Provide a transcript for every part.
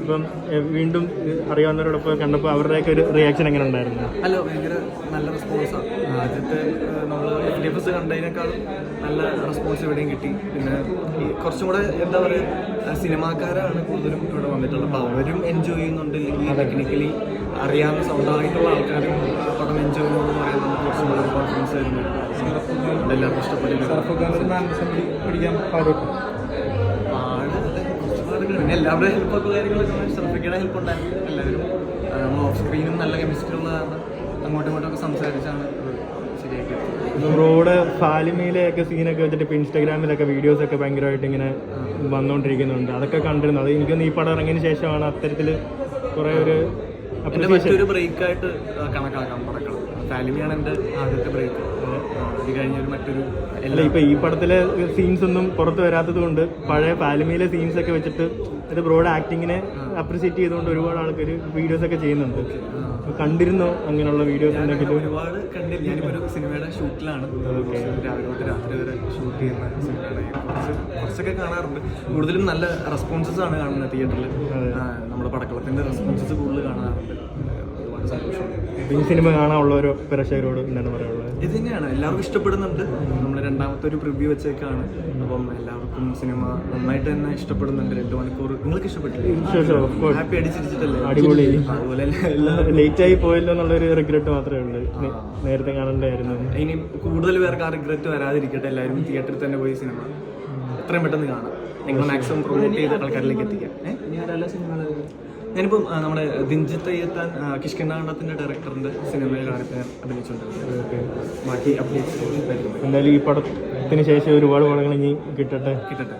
ഇപ്പം വീണ്ടും അറിയാവുന്നവരോടൊപ്പം കണ്ടപ്പോൾ അവരുടെയൊക്കെ ഒരു റിയാക്ഷൻ എങ്ങനെ ഉണ്ടായിരുന്നു? ഹലോ ഭയങ്കര നല്ല റെസ്പോൺസാണ് ആദ്യത്തെ നമ്മൾ ഡിഫസ് ഡി എഫ് എസ് കണ്ടതിനേക്കാളും നല്ല റെസ്പോൺസ് ഇവിടെയും കിട്ടി. പിന്നെ ഈ കുറച്ചും കൂടെ എന്താ പറയുക സിനിമാക്കാരാണ് കൂടുതലും ഇവിടെ വന്നിട്ടുള്ളത്. അപ്പോൾ അവരും എൻജോയ് ചെയ്യുന്നുണ്ട്. ഈ ടെക്നിക്കലി അറിയാവുന്ന സ്വന്തമായിട്ടുള്ള ആൾക്കാരും പടം എൻജോയ് ചെയ്യുന്നു പറയുന്നത് നമുക്ക് കുറച്ചും കൂടെ കോൺഫിഡൻസ് തരുന്നു എല്ലാവർക്കും ഇഷ്ടപ്പെട്ടില്ല പിന്നെ എല്ലാവരുടെയും ഹെൽപ്പൊക്കെ കാര്യങ്ങളൊക്കെ ശ്രദ്ധിക്കേണ്ട ഹെൽപ്പ് ഉണ്ടായിരുന്നു എല്ലാവരും. നമ്മൾ ഓഫ് സ്ക്രീനും നല്ല കെമിസ്ട്രി ഉള്ള കാരണം അങ്ങോട്ടും ഇങ്ങോട്ടും ഒക്കെ സംസാരിച്ചാണ് റോഡ് ഫാലിമയിലെയൊക്കെ സീനൊക്കെ വെച്ചിട്ട് ഇപ്പൊ ഇൻസ്റ്റാഗ്രാമിലൊക്കെ വീഡിയോസ് ഒക്കെ ഭയങ്കരമായിട്ട് ഇങ്ങനെ വന്നുകൊണ്ടിരിക്കുന്നുണ്ട് അതൊക്കെ കണ്ടിരുന്നു. അത് എനിക്കൊന്ന് ഈ പടം ഇറങ്ങിയതിന് ശേഷമാണ് അത്തരത്തിൽ കുറെ ഒരു ബ്രേക്ക് ആയിട്ട് മറ്റൊരു ബ്രേക്കായിട്ട് കണക്കാക്കാം പടക്കം ഫാലിമിയാണ് എന്റെ ആദ്യത്തെ ബ്രേക്ക് മറ്റൊരു അല്ല എല്ലാ ഇപ്പൊ ഈ പടത്തിലെ സീൻസ് ഒന്നും പുറത്ത് വരാത്തത് കൊണ്ട് പഴയ പാലമിയിലെ സീൻസ് ഒക്കെ വെച്ചിട്ട് ഇത് ബ്രോഡ് ആക്ടിങ്ങിനെ അപ്രിസിയേറ്റ് ചെയ്തുകൊണ്ട് ഒരുപാട് ആൾക്കാർ വീഡിയോസ് ഒക്കെ ചെയ്യുന്നുണ്ട്. കണ്ടിരുന്നോ അങ്ങനെയുള്ള വീഡിയോസ് ഉണ്ടെങ്കിൽ ഒരുപാട് കണ്ടില്ല. ഞാനിപ്പോ ഒരു സിനിമയുടെ ഷൂട്ടിലാണ്. രാവിലെ തൊട്ട് രാത്രി വരെ ഷൂട്ട് ചെയ്യുന്ന സിനിമയാണ് കുറച്ച് കുറച്ചൊക്കെ കാണാറുണ്ട്. കൂടുതലും നല്ല റെസ്പോൺസസ് ആണ് കാണുന്നത് തിയേറ്ററിൽ നമ്മുടെ പടക്കളത്തിന്റെ റെസ്പോൺസസ് കൂടുതൽ കാണാറുണ്ട്. ഈ സിനിമ കാണാനുള്ള ഒരു പ്രേക്ഷകരോട് എന്താണ് പറയാനുള്ളത്? ഇത് തന്നെയാണ്. എല്ലാവർക്കും ഇഷ്ടപ്പെടുന്നുണ്ട്. നമ്മൾ രണ്ടാമത്തെ ഒരു പ്രിവ്യൂ വെച്ചേക്കാണ്. അപ്പം എല്ലാവർക്കും സിനിമ നന്നായിട്ട് തന്നെ ഇഷ്ടപ്പെടുന്നുണ്ട്. രണ്ട് മണിക്കൂർ നിങ്ങൾക്ക് ഇഷ്ടപ്പെട്ടില്ലേ? ഹാപ്പി അടിച്ചിരിച്ചിട്ടല്ലേ? അടിപൊളി. അതുപോലെ ലേറ്റ് ആയി പോയല്ലോ എന്നുള്ളൊരു റിഗ്രറ്റ് മാത്രമേ ഉള്ളൂ. നേരത്തെ കാണണ്ടായിരുന്നു. ഇനി കൂടുതൽ പേർക്ക് ആ റിഗ്രറ്റ് വരാതിരിക്കട്ടെ. എല്ലാവരും തിയേറ്ററിൽ തന്നെ പോയി സിനിമ എത്രയും പെട്ടെന്ന് കാണാം. നിങ്ങൾ മാക്സിമം പ്രൊമോട്ട് ചെയ്ത് ആൾക്കാരിലേക്ക് എത്തിക്കാം. ഞാനിപ്പം നമ്മുടെ ദിഞ്ചത്ത് അയ്യത്താൻ കിഷ്കിണ്ണാണ്ടത്തിന്റെ ഡയറക്ടറിന്റെ സിനിമയിലാണ് ഞാൻ അഭിനയിച്ചുകൊണ്ടിരുന്നത് ബാക്കി അപ്ഡേറ്റ്സ് എന്തായാലും ഈ പടത്തിന് ശേഷം ഒരുപാട് പടങ്ങൾ ഇനി കിട്ടട്ടെ? കിട്ടട്ടെ.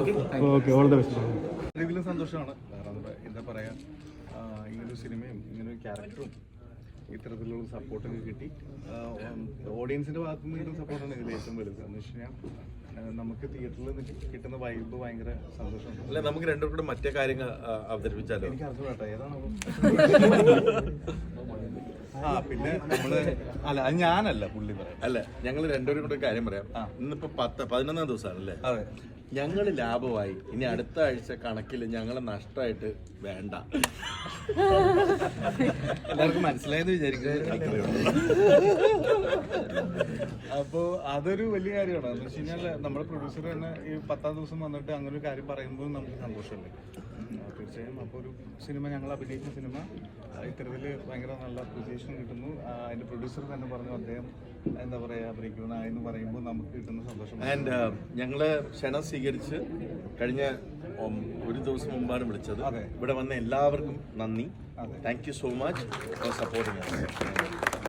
Okay. Okay all the best ഇതിലും സന്തോഷമാണ്? എന്താ- പറയാ? ഇങ്ങനൊരു സിനിമയും ഇങ്ങനൊരു ക്യാരക്ടറും ഇത്തരത്തിലുള്ള സപ്പോർട്ടൊക്കെ കിട്ടി. ഓഡിയൻസിന്റെ ഭാഗത്തു നിന്ന് കിട്ടുന്ന സപ്പോർട്ടാണ് ഇതിൽ ഏറ്റവും വലുത്. എന്ന് വെച്ച് കഴിഞ്ഞാൽ നമുക്ക് തിയേറ്ററിൽ കിട്ടുന്ന വൈബ് ഭയങ്കര സന്തോഷം. അല്ല നമുക്ക് രണ്ടുപേർക്കും മറ്റേ കാര്യങ്ങൾ അവതരിപ്പിച്ചാലോ? എനിക്ക് കേട്ടോ ഏതാണ്? ആ പിന്നെ നമ്മൾ അല്ല അത് ഞാനല്ല പുള്ളി പറയാം അല്ല ഞങ്ങൾ രണ്ടുപേരും കൂടെ കാര്യം പറയാം. ഇന്നിപ്പോ പത്ത് പതിനൊന്നാം ദിവസമാണല്ലേ അതെ. ഞങ്ങൾ ലാഭമായി. ഇനി അടുത്ത ആഴ്ച കണക്കിൽ ഞങ്ങൾ നഷ്ടമായിട്ട് വേണ്ട. എല്ലാവർക്കും മനസ്സിലായെന്ന് വിചാരിക്കുന്നത് അപ്പോ അതൊരു വലിയ കാര്യമാണ്. എന്ന് വെച്ച് കഴിഞ്ഞാൽ നമ്മുടെ പ്രൊഡ്യൂസർ തന്നെ ഈ പത്താം ദിവസം വന്നിട്ട് അങ്ങനെ ഒരു കാര്യം പറയുമ്പോൾ നമുക്ക് സന്തോഷമല്ലേ? തീർച്ചയായും. അപ്പോൾ ഒരു സിനിമ ഞങ്ങൾ അഭിനയിച്ച സിനിമ ഇത്തരത്തിൽ ഭയങ്കര നല്ല അപ്രീസിയേഷൻ കിട്ടുന്നു. അതിന്റെ പ്രൊഡ്യൂസർ തന്നെ പറഞ്ഞു അദ്ദേഹം എന്താ പറയാ അഭിനയിക്കുന്ന എന്ന് പറയുമ്പോൾ നമുക്ക് കിട്ടുന്ന സന്തോഷം. ആൻഡ് ഞങ്ങൾ ക്ഷണം സ്വീകരിച്ച് കഴിഞ്ഞ ഒരു ദിവസം മുമ്പാണ് വിളിച്ചത്. ഇവിടെ വന്ന എല്ലാവർക്കും നന്ദി. Thank you so much for supporting